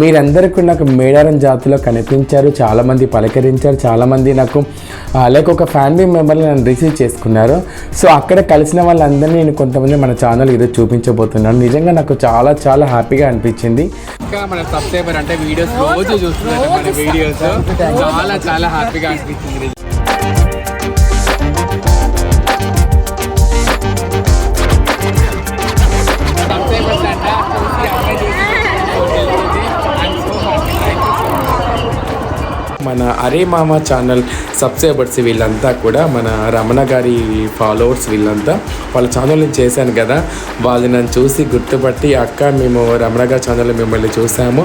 మీరందరికీ నాకు మేడారం జాతిలో కనిపించారు చాలామంది పలకరించారు చాలామంది నాకు లైక్ ఒక ఫ్యామిలీ మెంబర్ని నన్ను రిసీవ్ చేసుకున్నారు. సో అక్కడ కలిసిన వాళ్ళందరినీ నేను కొంతమంది మన ఛానల్ ఈరోజు చూపించబోతున్నాను. నిజంగా నాకు చాలా చాలా హ్యాపీగా అనిపించింది. ఇంకా మన సబ్స్క్రైబర్ అంటే వీడియోస్ రోజు చూస్తున్నారు మన వీడియోస్. చాలా చాలా హ్యాపీగా అనిపించింది. మన అరే మామ ఛానల్ సబ్స్క్రైబర్స్ వీళ్ళంతా కూడా మన రమణ గారి ఫాలోవర్స్ వీళ్ళంతా వాళ్ళ ఛానల్ నేను చేశాను కదా. వాళ్ళు నన్ను చూసి గుర్తుపట్టి అక్క మేము రమణ గారి ఛానల్ మిమ్మల్ని చూసాము.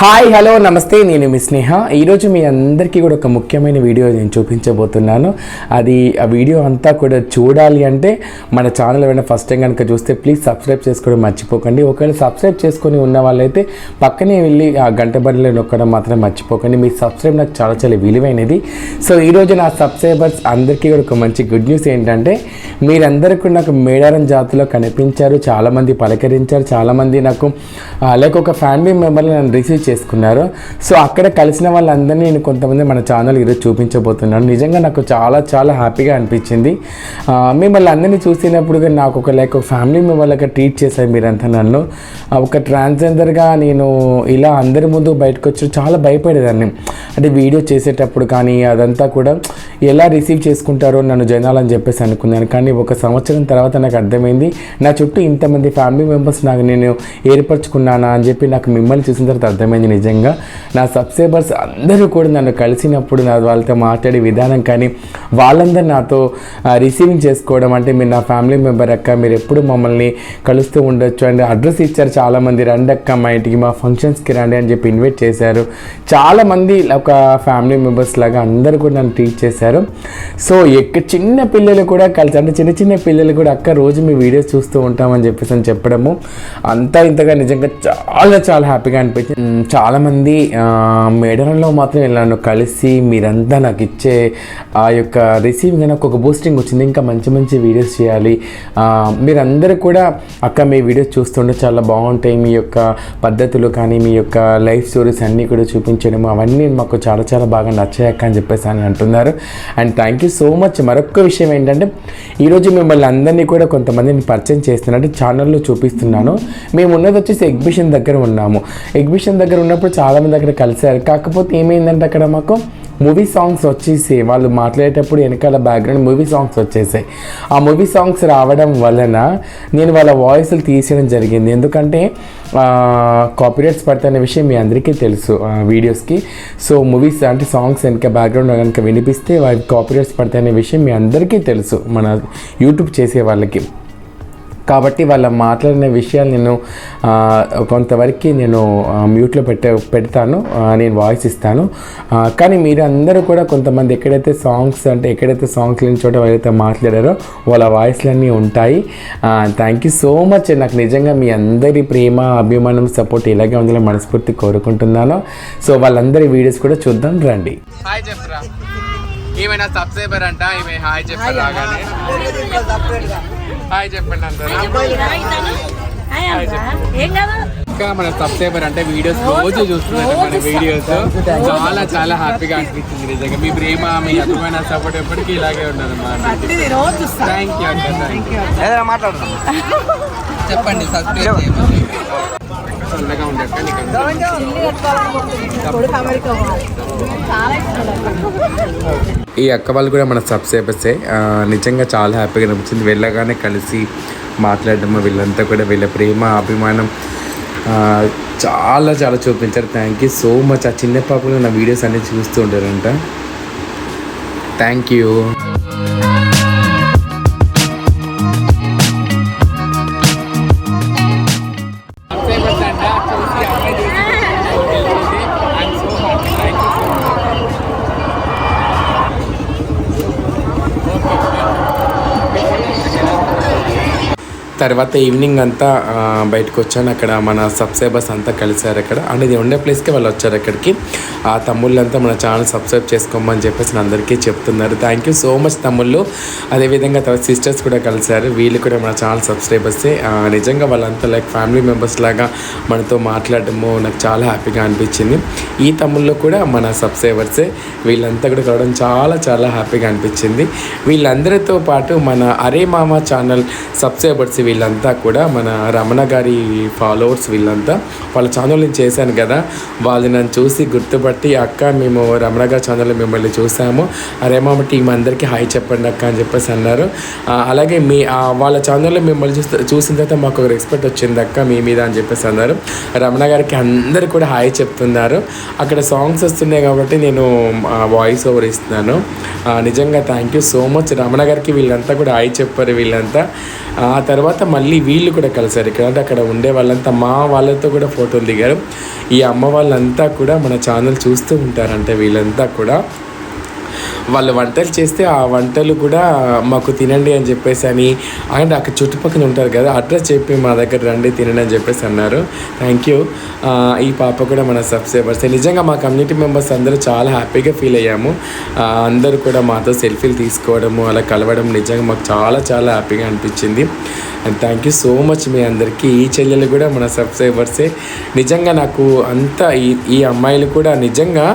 హాయ్ హలో నమస్తే నేను మీ స్నేహ. ఈరోజు మీ అందరికీ కూడా ఒక ముఖ్యమైన వీడియో నేను చూపించబోతున్నాను. అది ఆ వీడియో అంతా కూడా చూడాలి అంటే మన ఛానల్ ఏమైనా ఫస్ట్ టైం కనుక చూస్తే ప్లీజ్ సబ్స్క్రైబ్ చేసుకోవడం మర్చిపోకండి. ఒకవేళ సబ్స్క్రైబ్ చేసుకొని ఉన్న వాళ్ళైతే పక్కనే వెళ్ళి ఆ గంట బండిలో నొక్కడం మాత్రం మర్చిపోకండి. మీ సబ్స్క్రైబ్ నాకు చాలా చాలా విలువైనది. సో ఈరోజు నా సబ్స్క్రైబర్స్ అందరికీ కూడా ఒక మంచి గుడ్ న్యూస్ ఏంటంటే మీరందరూ కూడా నాకు మేడారం జాతిలో కనిపించారు చాలామంది పలకరించారు చాలామంది నాకు లైక్ ఒక ఫ్యామిలీ మెంబర్ని నన్ను రిసీవ్ చేసుకున్నారు. సో అక్కడ కలిసిన వాళ్ళందరినీ నేను కొంతమంది మన ఛానల్ ఈరోజు చూపించబోతున్నాను. నిజంగా నాకు చాలా చాలా హ్యాపీగా అనిపించింది. మిమ్మల్ని అందరినీ చూసినప్పుడు నాకు ఒక లైక్ ఒక ఫ్యామిలీ మెంబర్లాగా ట్రీట్ చేశారు మీరంతా నన్ను. ఒక ట్రాన్స్జెండర్గా నేను ఇలా అందరి ముందు బయటకు వచ్చి చాలా భయపడేదాన్ని. అంటే వీడియో చేసేటప్పుడు కానీ అదంతా కూడా ఎలా రిసీవ్ చేసుకుంటారో నన్ను జనాలని చెప్పేసి అనుకున్నాను. కానీ ఒక సంవత్సరం తర్వాత నాకు అర్థమైంది నా చుట్టూ ఇంతమంది ఫ్యామిలీ మెంబర్స్ నాకు నేను ఏర్పరచుకున్నానా అని చెప్పి నాకు మిమ్మల్ని చూసిన తర్వాత అర్థమైంది. నిజంగా. నా సబ్స్క్రైబర్స్ అందరూ కూడా నన్ను కలిసినప్పుడు నా వాళ్ళతో మాట్లాడే విధానం కానీ వాళ్ళందరూ నాతో రిసీవింగ్ చేసుకోవడం అంటే మీరు నా ఫ్యామిలీ మెంబర్ అక్క మీరు ఎప్పుడు మమ్మల్ని కలుస్తూ ఉండొచ్చు. అండ్ అడ్రస్ ఇచ్చారు చాలామంది. రండి అక్క మా ఇంటికి మా ఫంక్షన్స్కి రండి అని చెప్పి ఇన్వైట్ చేశారు. చాలామంది ఒక ఫ్యామిలీ మెంబర్స్ లాగా అందరూ కూడా నన్ను ట్రీట్ చేశారు. సో ఎక్క చిన్న పిల్లలు కూడా కలిసి అంటే చిన్న చిన్న పిల్లలు కూడా అక్క రోజు మీ వీడియోస్ చూస్తూ ఉంటామని చెప్పేసి అని చెప్పడము అంతా ఇంతగా నిజంగా చాలా చాలా హ్యాపీగా అనిపించింది. చాలామంది ఆ, మాత్రం ఇలా నన్ను కలిసి మీరంతా నాకు ఇచ్చే ఆ యొక్క రిసీవింగ్ నాకు ఒక బూస్టింగ్ వచ్చింది. ఇంకా మంచి మంచి వీడియోస్ చేయాలి. మీరందరూ కూడా అక్క మీ వీడియోస్ చూస్తుంటే చాలా బాగుంటాయి. మీ యొక్క పద్ధతులు కానీ మీ యొక్క లైఫ్ స్టోరీస్ అన్నీ కూడా చూపించడం అవన్నీ మాకు చాలా చాలా బాగా నచ్చాయి అక్క అని చెప్పేసి అని అంటున్నారు. And thank you so much మరొక విషయం ఏంటంటే ఈరోజు మిమ్మల్ని అందరినీ కూడా కొంతమందిని పరిచయం చేస్తున్నట్టు ఛానల్లో చూపిస్తున్నాను. మేము ఉన్నది వచ్చేసి ఎగ్జిబిషన్ దగ్గర ఉన్నాము. ఎగ్జిబిషన్ దగ్గర ఉన్నప్పుడు చాలామంది అక్కడ కలిశారు. కాకపోతే ఏమైందంటే అక్కడ మాకు మూవీ సాంగ్స్ వచ్చేసి వాళ్ళు మాట్లాడేటప్పుడు వెనకాల బ్యాక్గ్రౌండ్ మూవీ సాంగ్స్ వచ్చేసాయి. ఆ మూవీ సాంగ్స్ రావడం వలన నేను వాళ్ళ వాయిస్లు తీసేయడం జరిగింది. ఎందుకంటే కాపీరైట్స్ పడతాయనే విషయం మీ అందరికీ తెలుసు ఆ, వీడియోస్కి సో మూవీస్ అంటే సాంగ్స్ వెనక బ్యాక్గ్రౌండ్ కనుక వినిపిస్తే వాళ్ళకి కాపీరైట్స్ పడతాయనే విషయం మీ అందరికీ తెలుసు. మన యూట్యూబ్ చేసే వాళ్ళకి. కాబట్టి వాళ్ళ మాట్లాడిన విషయాలు నేను కొంతవరకు నేను మ్యూట్లో పెట్టే పెడతాను నేను వాయిస్ ఇస్తాను. కానీ మీరు అందరూ కూడా కొంతమంది ఎక్కడైతే సాంగ్స్ అంటే ఎక్కడైతే సాంగ్స్ లేని చోట ఎవరైతే మాట్లాడారో వాళ్ళ వాయిస్లన్నీ ఉంటాయి. థ్యాంక్ యూ సో మచ్ నాకు నిజంగా మీ అందరి ప్రేమ అభిమానం సపోర్ట్ ఇలాగే ఉందని మనస్ఫూర్తి కోరుకుంటున్నాను. సో వాళ్ళందరి వీడియోస్ కూడా చూద్దాం రండి. హాయ్ చెప్పరా ఈమె నా సబ్స్క్రైబర్ అంట ఈమె హాయ్ చెప్పరు హాయ్ చెప్పండి అందరూ. ఏం కాదు? ఇంకా మన సబ్స్క్రైబర్ అంటే వీడియోస్ రోజు చూస్తున్నారు మన వీడియోస్ చాలా చాలా హ్యాపీగా అనిపించింది నిజంగా. మీ ప్రేమ మీ అభిమాన సపోర్ట్ ఎప్పటికీ ఇలాగే ఉన్నారు థ్యాంక్ యూ థ్యాంక్ యూ చెప్పండి సబ్స్క్రైబ్ చల్లగా నీకు ఈ అక్క వాళ్ళు కూడా మన సబ్స్క్రైబర్సే. నిజంగా చాలా హ్యాపీగా అనిపించింది. వెళ్ళగానే కలిసి మాట్లాడడం వీళ్ళంతా కూడా వీళ్ళ ప్రేమ అభిమానం చాలా చాలా చూపించారు. థ్యాంక్ యూ సో మచ్ ఆ చిన్న పాపలు నా వీడియోస్ అన్ని చూస్తూ ఉంటారంట. థ్యాంక్ యూ తర్వాత ఈవినింగ్ అంతా బయటకు వచ్చాను అక్కడ మన సబ్స్క్రైబర్స్ అంతా కలిశారు అక్కడ. అండ్ ఇది ఉండే ప్లేస్కి వాళ్ళు వచ్చారు అక్కడికి. ఆ తమ్ముళ్ళంతా మన ఛానల్ సబ్స్క్రైబ్ చేసుకోమని చెప్పేసి అందరికీ చెప్తున్నారు. థ్యాంక్ యూ సో మచ్ తమ్ముళ్ళు. అదేవిధంగా తర్వాత సిస్టర్స్ కూడా కలిశారు. వీళ్ళు కూడా మన ఛానల్ సబ్స్క్రైబర్సే నిజంగా వాళ్ళంతా లైక్ ఫ్యామిలీ మెంబర్స్ లాగా మనతో మాట్లాడటము నాకు చాలా హ్యాపీగా అనిపించింది. ఈ తమ్ముళ్ళు కూడా మన సబ్స్క్రైబర్సే వీళ్ళంతా కూడా కలవడం చాలా చాలా హ్యాపీగా అనిపించింది. వీళ్ళందరితో పాటు మన అరే మామ ఛానల్ సబ్స్క్రైబర్స్ వీళ్ళంతా కూడా మన రమణ గారి ఫాలోవర్స్ వీళ్ళంతా. వాళ్ళ ఛానల్ నేను చేశాను కదా. వాళ్ళు నన్ను చూసి గుర్తుపట్టి అక్క మేము రమణ గారి ఛానల్ మిమ్మల్ని చూసాము. అరే మామ టీం అందరికీ హాయ్ చెప్పండి అక్క అని చెప్పేసి అన్నారు. అలాగే మీ వాళ్ళ ఛానల్లో మిమ్మల్ని చూస్తే చూసిన తర్వాత మాకు ఒక రెస్పెక్ట్ వచ్చింది అక్క మీ మీద అని చెప్పేసి అన్నారు. రమణ గారికి అందరు కూడా హాయ్ చెప్తున్నారు. అక్కడ సాంగ్స్ వస్తున్నాయి కాబట్టి నేను వాయిస్ ఓవర్ ఇస్తున్నాను. నిజంగా thank you so much Ramana గారికి వీళ్ళంతా కూడా హాయ్ చెప్పారు వీళ్ళంతా. ఆ తర్వాత మళ్ళీ వీళ్ళు కూడా కలిసారు ఇక్కడ అంటే అక్కడ ఉండే వాళ్ళంతా మా వాళ్ళతో కూడా ఫోటోలు దిగారు. ఈ అమ్మ వాళ్ళంతా కూడా మన ఛానల్ చూస్తూ ఉంటారంటే వీళ్ళంతా కూడా. వాళ్ళు వంటలు చేస్తే ఆ వంటలు కూడా మాకు తినండి అని చెప్పేసి అని అండ్ అక్కడ చుట్టుపక్కల ఉంటారు కదా అడ్రస్ చెప్పి మా దగ్గర రండి తినండి అని చెప్పేసి అన్నారు. థ్యాంక్ యూ ఈ పాప కూడా మన సబ్స్క్రైబర్స్. నిజంగా మా కమ్యూనిటీ మెంబర్స్ అందరూ చాలా హ్యాపీగా ఫీల్ అయ్యాము. అందరూ కూడా మాతో సెల్ఫీలు తీసుకోవడము అలా కలవడం నిజంగా మాకు చాలా చాలా హ్యాపీగా అనిపించింది. And thank you so much మీ అందరికీ. ఈ చెల్లెలు కూడా మన సబ్స్క్రైబర్సే. నిజంగా నాకు అంతా ఈ ఈ అమ్మాయిలు కూడా నిజంగా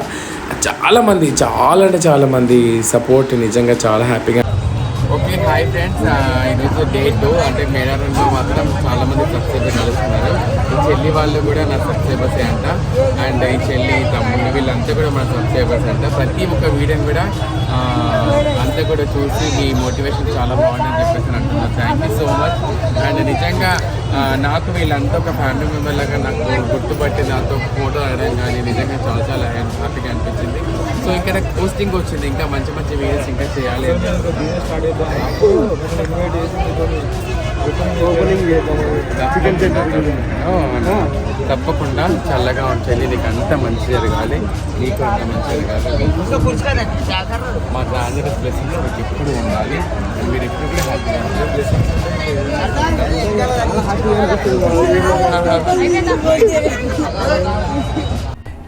చాలా మంది చాలా అంటే చాలా మంది సపోర్ట్ నిజంగా చాలా హ్యాపీగా ఓకే హాయ్ ఫ్రెండ్స్ ఈరోజు డే టూ అంటే మేడారంలో మాత్రం చాలా మంది సబ్స్క్రైబర్ కలుస్తున్నారు ఈ చెల్లి వాళ్ళు కూడా నా సబ్స్క్రైబర్స్ అంట. అండ్ ఈ చెల్లి తమ్ముళ్ళు వీళ్ళంతా కూడా మన సబ్స్క్రైబర్స్ అంట. ప్రతి ఒక్క వీడియోని కూడా అంతా కూడా చూసి మీ మోటివేషన్ చాలా బాగుందని చెప్పేసి అంటున్నారు. Thank you so much and నిజంగా నాకు వీళ్ళంతా ఒక ఫ్యామిలీ మెంబర్ లాగా నాకు గుర్తుపట్టి నాతో ఫోటో అడగడం కానీ నిజంగా చాలా చాలా హ్యాపీగా అనిపించింది. సో ఇక్కడ పోస్టింగ్ వచ్చింది. ఇంకా మంచి మంచి వీడియోస్ ఇంకా చేయాలి. తప్పకుండా చల్లగా ఉంచాలి నీకు అంత మంచి జరగాలి. నీకు అంత మంచి జరగాలి. మా ఆంధ్రప్రదేశ్ బ్లెస్సింగ్ మీకు ఎప్పుడు ఉండాలి. మీరు ఎప్పుడు కూడా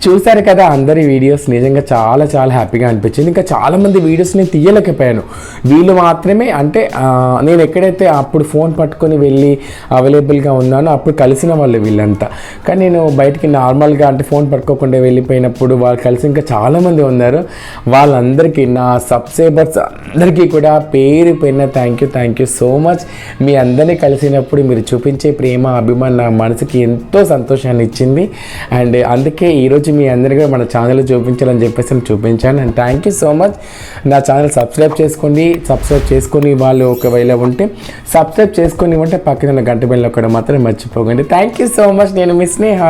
చూశారు కదా అందరి వీడియోస్ నిజంగా చాలా చాలా హ్యాపీగా అనిపించింది. ఇంకా చాలామంది వీడియోస్ నేను తీయలేకపోయాను. వీళ్ళు మాత్రమే అంటే నేను ఎక్కడైతే అప్పుడు ఫోన్ పట్టుకొని వెళ్ళి అవైలబుల్గా ఉన్నానో అప్పుడు కలిసిన వాళ్ళు వీళ్ళంతా. కానీ నేను బయటికి నార్మల్గా అంటే ఫోన్ పట్టుకోకుండా వెళ్ళిపోయినప్పుడు వాళ్ళు కలిసి ఇంకా చాలామంది ఉన్నారు. వాళ్ళందరికీ నా సబ్స్క్రైబర్స్ అందరికీ కూడా పేరు పైన thank you thank you so much మీ అందరినీ కలిసినప్పుడు మీరు చూపించే ప్రేమ అభిమానం నా మనసుకి ఎంతో సంతోషాన్ని ఇచ్చింది. అండ్ అందుకే ఈరోజు మీ అందరికీ మన ఛానల్ చూపించాలని చెప్పేసి నేను చూపించాను. And thank you so much నా ఛానల్ సబ్స్క్రైబ్ చేసుకోండి. సబ్స్క్రైబ్ చేసుకొని వాళ్ళు ఒకవేళ ఉంటే సబ్స్క్రైబ్ చేసుకొని ఉంటే పక్కన ఉన్న గంట బిల్లు కూడా మాత్రం మర్చిపోకండి. థ్యాంక్ యూ సో మచ్ నేను మీ స్నేహ.